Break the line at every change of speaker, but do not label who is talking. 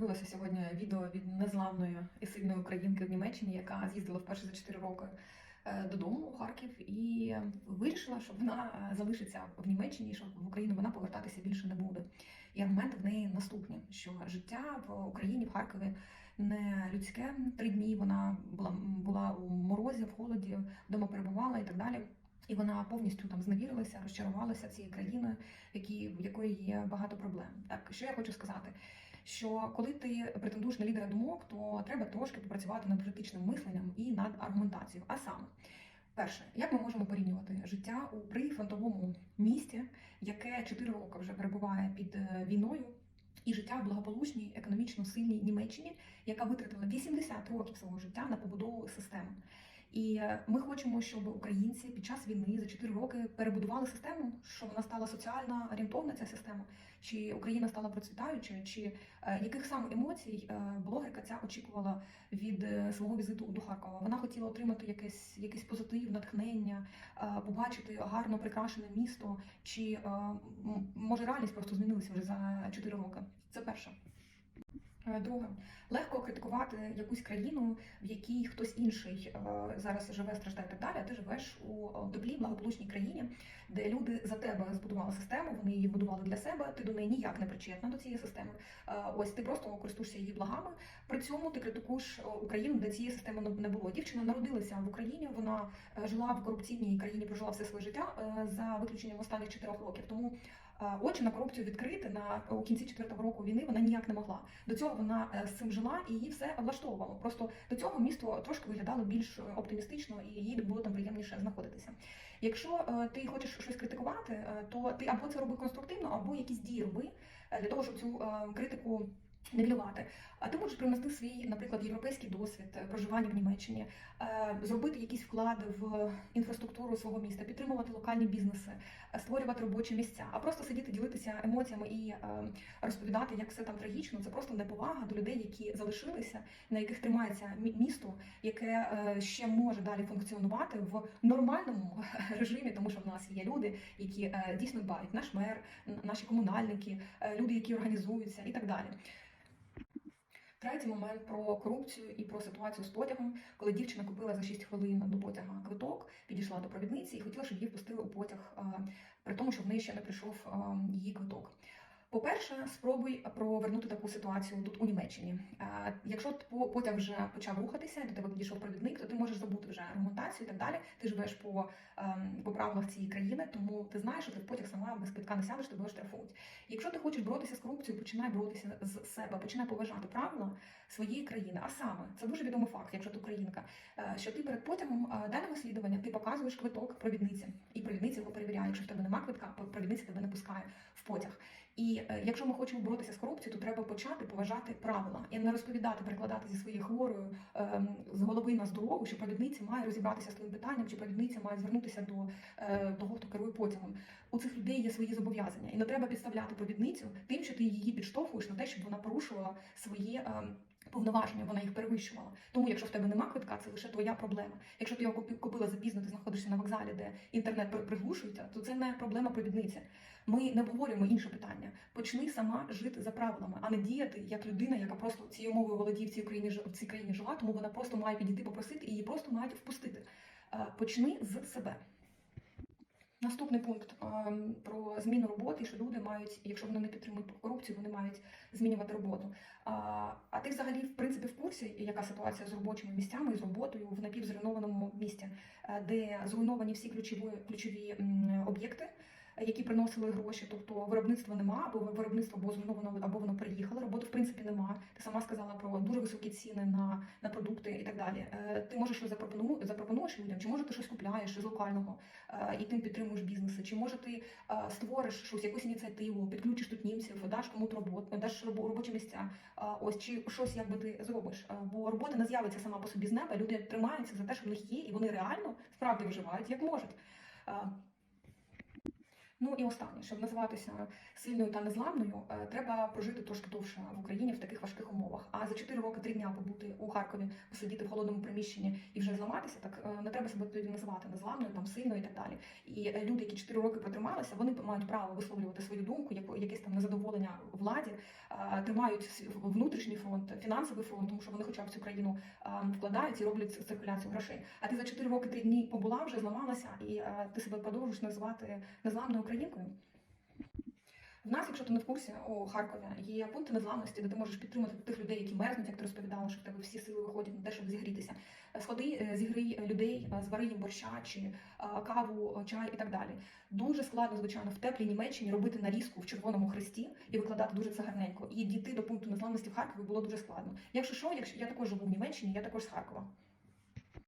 дивилася сьогодні відео від незламної і сильної українки в Німеччині, яка з'їздила вперше за 4 роки е, додому у Харків і вирішила, що вона е, залишиться в Німеччині, що в Україну вона повертатися більше не буде. І аргументи в неї наступні: що життя в Україні, в Харкові не людське. Три дні вона була була у морозі, в холоді, вдома перебувала і так далі. І вона повністю там зневірилася, розчарувалася цією країною, в якій в якої є багато проблем. Так що я хочу сказати, що коли ти претендуєш на лідера думок, то треба трошки попрацювати над критичним мисленням і над аргументацією. А саме, перше, як ми можемо порівнювати життя у прифронтовому місті, яке 4 роки вже перебуває під е, війною. І життя в благополучній, економічно сильній Німеччині, яка витратила 80 років свого життя на побудову системи. І е, ми хочемо, щоб українці під час війни за 4 роки перебудували систему, щоб вона стала соціально орієнтовна ця система, чи Україна стала процвітаючою, чи е, яких саме емоцій е, блогерка ця очікувала від свого візиту до Харкова. Вона хотіла отримати якесь, якийсь позитив, натхнення, побачити гарно прикрашене місто, чи може реальність просто змінилася вже за 4 роки. Це перше. Е, Друге, легко критикувати якусь країну, в якій хтось інший е, зараз живе, страждає так далі. Ти живеш у е, теплій, благополучній країні, де люди за тебе збудували систему, вони її будували для себе. Ти до неї ніяк не причетна до цієї системи. Е, Ось ти просто користуєшся її благами. При цьому ти критикуєш е, Україну, де цієї системи не- було. Дівчина народилася в Україні. Вона е, жила в корупційній країні, прожила все своє життя е, за виключенням останніх чотирьох років. Тому е, очі на корупцію відкрити на у кінці четвертого року війни вона ніяк не могла. До цього вона е, з цим жила і її все влаштовувало. Просто до цього місто трошки виглядало більш е, оптимістично і їй було там приємніше знаходитися. Якщо е, ти хочеш щось критикувати, е, то ти або це роби конструктивно, або якісь дії роби е, для того, щоб цю е, критику. Нивелювати. А ти можеш привнести свій, наприклад, європейський досвід е, проживання в Німеччині, е, зробити якісь вклади в інфраструктуру свого міста, підтримувати локальні бізнеси, е, створювати робочі місця, а просто сидіти, ділитися емоціями і розповідати, як все там трагічно. Це просто неповага до людей, які залишилися, на яких тримається місто, яке ще може далі функціонувати в нормальному режимі, тому що в нас є люди, які дійсно дбають, наш мер, наші комунальники, люди, які організуються, і так далі. Третій момент про корупцію і про ситуацію з потягом, коли дівчина купила за 6 хвилин до потяга квиток, підійшла до провідниці і хотіла, щоб її впустили у потяг, е, при тому, що в неї ще не прийшов е, її квиток. По-перше, спробуй провернути таку ситуацію тут у Німеччині. Якщо потяг вже почав рухатися, до тебе підійшов провідник, то ти можеш забути вже аргументацію і так далі. Ти живеш по, ем, по правилах цієї країни, тому ти знаєш, що ти потяг сама без квитка не сядеш, тебе штрафують. Якщо ти хочеш боротися з корупцією, починай боротися з себе, починай поважати правила своєї країни. А саме це дуже відомий факт, якщо ти українка, е, що ти перед потягом е, даного слідування ти показуєш квиток провідниці, і провідниця його перевіряє. Якщо в тебе немає квитка, провідниця тебе не пускає в потяг. І е, якщо ми хочемо боротися з корупцією, то треба почати поважати правила і не розповідати, перекладати зі своєю хворою ем, з голови на здорову, що провідниця має розібратися з своїм питанням, чи провідниця має звернутися до е, того, хто керує потягом. У цих людей є свої зобов'язання, і не треба підставляти провідницю тим, що ти її підштовхуєш на те, щоб вона порушувала свої. Повноваження вона їх перевищувала. Тому, якщо в тебе нема квитка, це лише твоя проблема. Якщо ти його купила запізно, ти знаходишся на вокзалі, де інтернет приглушується, то це не проблема провідниці. Ми не обговорюємо інше питання. Почни сама жити за правилами, а не діяти як людина, яка просто цією мовою володіє в цій країні в цій країні жила, тому вона просто має підійти попросити і її просто мають впустити. Е, Почни з себе. Наступний пункт про зміну роботи, що люди мають, якщо вони не підтримують корупцію, вони мають змінювати роботу. А, ти взагалі в принципі в курсі, яка ситуація з робочими місцями і з роботою в напівзруйнованому місті, е, де зруйновані всі ключові ключові об'єкти, які приносили гроші, тобто виробництва нема, або виробництво було зруйновано, або воно приїхало. Роботи в принципі нема. Ти сама сказала про дуже високі ціни на, на продукти і так далі. Е, Ти можеш щось запропону, запропонуєш людям, чи може ти щось купляєш з локального е, і тим підтримуєш бізнеси, чи може ти е, створиш щось, якусь ініціативу, підключиш тут німців, даш комусь роботу, даш робочі місця. Ось чи щось якби ти зробиш. Бо робота не з'явиться сама по собі з неба. Люди тримаються за те, що в них є, і вони реально справді виживають як можуть. Ну і останнє, щоб називатися сильною та незламною, е, треба прожити трошки довше в Україні в таких важких умовах. А за 4 роки 3 дня побути у Харкові, посидіти в холодному приміщенні і вже зламатися, так е, не треба себе тоді називати незламною, там сильною і так далі. І е, люди, які 4 роки протрималися, вони мають право висловлювати свою думку, якесь там незадоволення владі, тримають внутрішній фронт, фінансовий фронт, тому що вони хоча б цю країну вкладають і роблять циркуляцію грошей. А ти за 4 роки 3 дні побула, вже зламалася, і ти себе продовжуєш називати незламною українкою. В нас, якщо ти не в курсі, у Харкові є пункти незламності, де ти можеш підтримати тих людей, які мерзнуть, як ти розповідала, що в тебе всі сили виходять на те, щоб зігрітися. Сходи, е, зігрій людей, е, звари їм борща чи е, каву, е, чай і так далі. Дуже складно, звичайно, в теплій Німеччині робити нарізку в Червоному Хресті і викладати дуже це гарненько. І дійти до пункту незламності в Харкові було дуже складно. Якщо що, якщо я також живу в Німеччині, я також з Харкова.